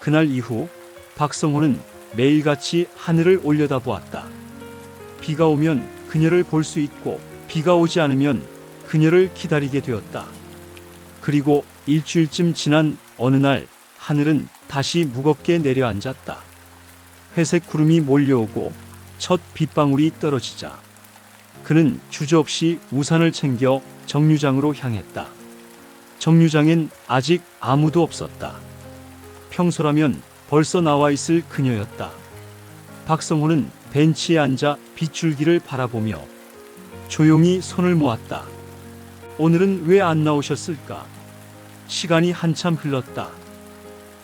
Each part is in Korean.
그날 이후 박성호는 매일같이 하늘을 올려다보았다. 비가 오면 그녀를 볼 수 있고 비가 오지 않으면 그녀를 기다리게 되었다. 그리고 일주일쯤 지난 어느 날 하늘은 다시 무겁게 내려앉았다. 회색 구름이 몰려오고 첫 빗방울이 떨어지자 그는 주저없이 우산을 챙겨 정류장으로 향했다. 정류장엔 아직 아무도 없었다. 평소라면 벌써 나와 있을 그녀였다. 박성호는 벤치에 앉아 빗줄기를 바라보며 조용히 손을 모았다. 오늘은 왜 안 나오셨을까? 시간이 한참 흘렀다.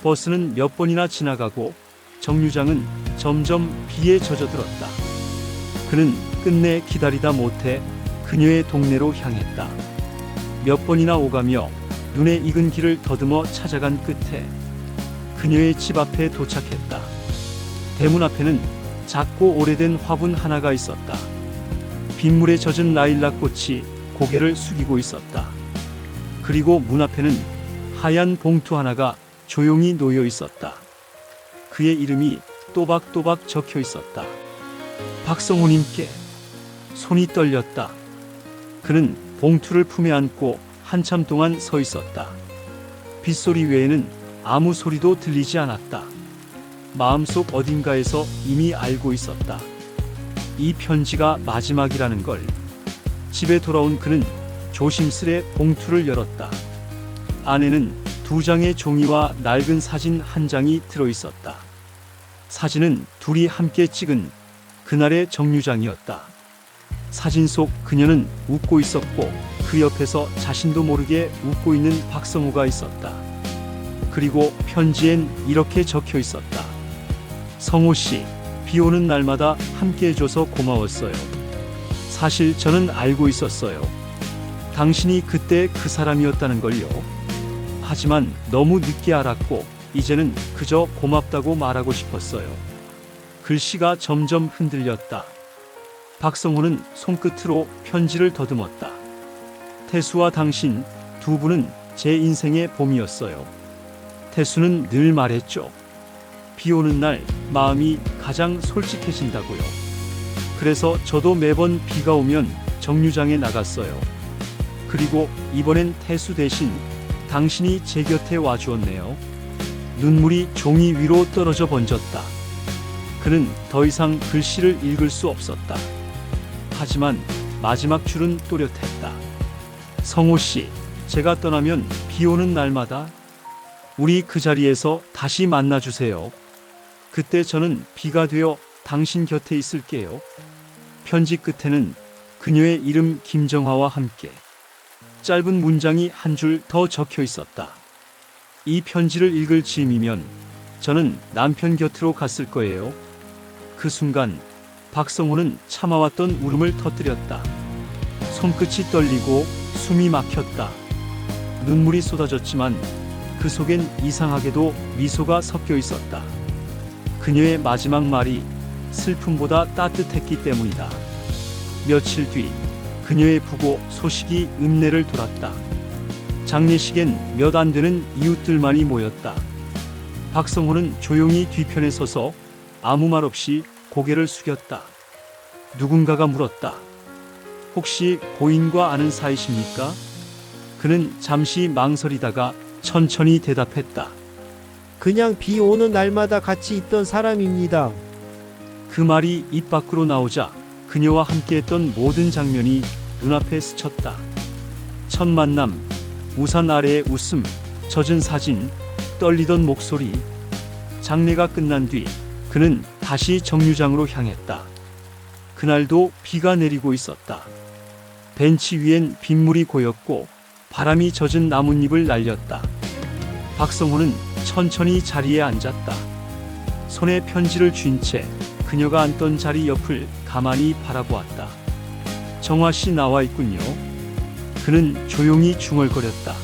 버스는 몇 번이나 지나가고 정류장은 점점 비에 젖어들었다. 그는 끝내 기다리다 못해 그녀의 동네로 향했다. 몇 번이나 오가며 눈에 익은 길을 더듬어 찾아간 끝에 그녀의 집 앞에 도착했다. 대문 앞에는 작고 오래된 화분 하나가 있었다. 빗물에 젖은 라일락 꽃이 고개를 숙이고 있었다. 그리고 문 앞에는 하얀 봉투 하나가 조용히 놓여 있었다. 그의 이름이 또박또박 적혀 있었다. 박성호님께 손이 떨렸다. 그는 봉투를 품에 안고 한참 동안 서 있었다. 빗소리 외에는 아무 소리도 들리지 않았다. 마음속 어딘가에서 이미 알고 있었다. 이 편지가 마지막이라는 걸. 집에 돌아온 그는 조심스레 봉투를 열었다. 안에는 두 장의 종이와 낡은 사진 한 장이 들어 있었다. 사진은 둘이 함께 찍은 그날의 정류장이었다. 사진 속 그녀는 웃고 있었고 그 옆에서 자신도 모르게 웃고 있는 박성호가 있었다. 그리고 편지엔 이렇게 적혀 있었다. 성호 씨, 비 오는 날마다 함께 해줘서 고마웠어요. 사실 저는 알고 있었어요. 당신이 그때 그 사람이었다는 걸요. 하지만 너무 늦게 알았고, 이제는 그저 고맙다고 말하고 싶었어요. 글씨가 점점 흔들렸다. 박성호는 손끝으로 편지를 더듬었다. 태수와 당신 두 분은 제 인생의 봄이었어요. 태수는 늘 말했죠. 비 오는 날 마음이 가장 솔직해진다고요. 그래서 저도 매번 비가 오면 정류장에 나갔어요. 그리고 이번엔 태수 대신 당신이 제 곁에 와주었네요. 눈물이 종이 위로 떨어져 번졌다. 그는 더 이상 글씨를 읽을 수 없었다. 하지만 마지막 줄은 또렷했다. 성호 씨, 제가 떠나면 비 오는 날마다 우리 그 자리에서 다시 만나 주세요. 그때 저는 비가 되어 당신 곁에 있을게요. 편지 끝에는 그녀의 이름 김정화와 함께 짧은 문장이 한 줄 더 적혀 있었다. 이 편지를 읽을 즈음이면 저는 남편 곁으로 갔을 거예요. 그 순간 박성호는 참아왔던 울음을 터뜨렸다. 손끝이 떨리고 숨이 막혔다. 눈물이 쏟아졌지만 그 속엔 이상하게도 미소가 섞여 있었다. 그녀의 마지막 말이 슬픔보다 따뜻했기 때문이다. 며칠 뒤 그녀의 부고 소식이 읍내를 돌았다. 장례식엔 몇 안 되는 이웃들만이 모였다. 박성호는 조용히 뒤편에 서서 아무 말 없이 고개를 숙였다. 누군가가 물었다. 혹시 고인과 아는 사이십니까? 그는 잠시 망설이다가 천천히 대답했다. 그냥 비 오는 날마다 같이 있던 사람입니다. 그 말이 입 밖으로 나오자 그녀와 함께했던 모든 장면이 눈앞에 스쳤다. 첫 만남, 우산 아래의 웃음, 젖은 사진, 떨리던 목소리. 장례가 끝난 뒤 그는 다시 정류장으로 향했다. 그날도 비가 내리고 있었다. 벤치 위엔 빗물이 고였고 바람이 젖은 나뭇잎을 날렸다. 박성호는 천천히 자리에 앉았다. 손에 편지를 쥔 채 그녀가 앉던 자리 옆을 가만히 바라보았다. 정화 씨 나와 있군요. 그는 조용히 중얼거렸다.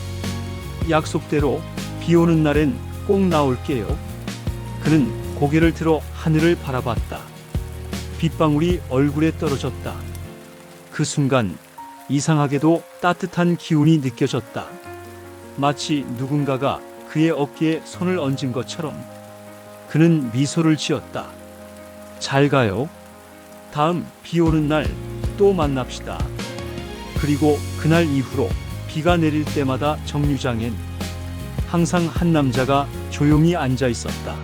약속대로 비 오는 날엔 꼭 나올게요. 그는 고개를 들어 하늘을 바라봤다. 빗방울이 얼굴에 떨어졌다. 그 순간 이상하게도 따뜻한 기운이 느껴졌다. 마치 누군가가 그의 어깨에 손을 얹은 것처럼 그는 미소를 지었다. 잘 가요. 다음 비 오는 날 또 만납시다. 그리고 그날 이후로 비가 내릴 때마다 정류장엔 항상 한 남자가 조용히 앉아 있었다.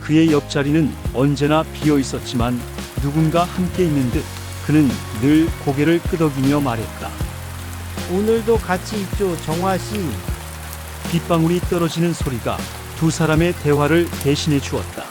그의 옆자리는 언제나 비어 있었지만 누군가 함께 있는 듯 그는 늘 고개를 끄덕이며 말했다. 오늘도 같이 있죠, 정화 씨. 빗방울이 떨어지는 소리가 두 사람의 대화를 대신해 주었다.